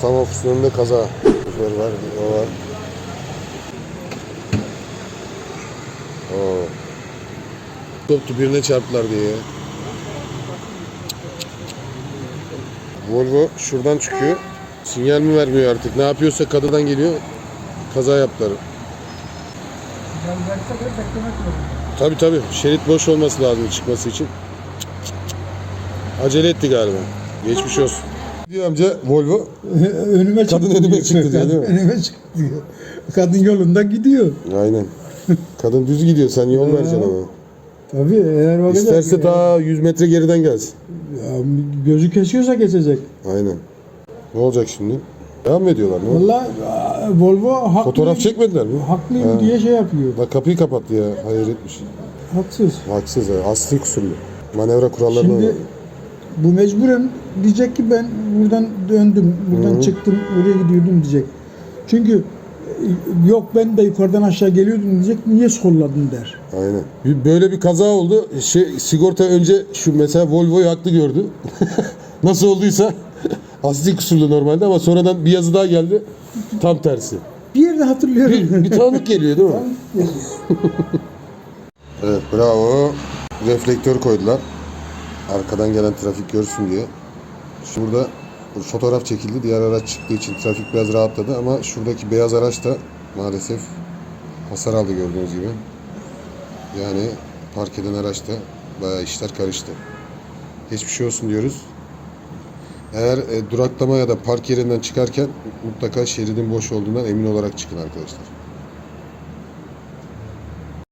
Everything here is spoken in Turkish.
tam ofisin önünde kaza. Şoför var, o var. Oo. Koptu birine çarptılar diye. Volvo şuradan çıkıyor. Sinyal mi vermiyor artık? Ne yapıyorsa kadından geliyor. Kaza yaptılar. Tabi tabi. Şerit boş olması lazım çıkması için. Acele etti galiba. Geçmiş olsun. Diyor amca Volvo. önüme Kadın çıktı önüme diyor. çıktı diyor, değil mi? Kadın önüme çıktı diyor. Kadın yolunda gidiyor. Aynen. Kadın düz gidiyor. Sen yol vereceksin ama. Tabii eğer bakacak. İsterse ta 100 metre geriden gelsin. Ya, gözü kesiyorsa geçecek. Aynen. Ne olacak şimdi? Devam mı ediyorlar? Ne? Valla Volvo haklı, Fotoğraf çekmediler mi? haklıyım Ha. diye şey yapıyor. Bak kapıyı kapattı ya. Hayır etmiş. Haksız. Haksız ha. Asli kusurlu. Manevra kurallarına Şimdi uymadı. Bu mecburen diyecek ki ben buradan döndüm, buradan çıktım, oraya gidiyordum diyecek. Çünkü e, yok ben de yukarıdan aşağı geliyordum diyecek. Niye solladın der. Aynen. Bir- Böyle bir kaza oldu. Şey, sigorta önce şu mesela Volvo'yu haklı gördü. Nasıl olduysa asli kusurlu normalde ama sonradan bir yazı daha geldi. Tam tersi. Bir yerde hatırlıyorum. Bir, bir tanıdık geliyor değil mi? Evet bravo. Reflektör koydular. Arkadan gelen trafik görsün diye. Şimdi burada bu fotoğraf çekildi. Diğer araç çıktığı için trafik biraz rahatladı ama şuradaki beyaz araç da maalesef hasar aldı gördüğünüz gibi. Yani park eden araçta bayağı işler karıştı. Geçmiş olsun diyoruz. Eğer e, duraklama ya da park yerinden çıkarken mutlaka şeridin boş olduğundan emin olarak çıkın arkadaşlar.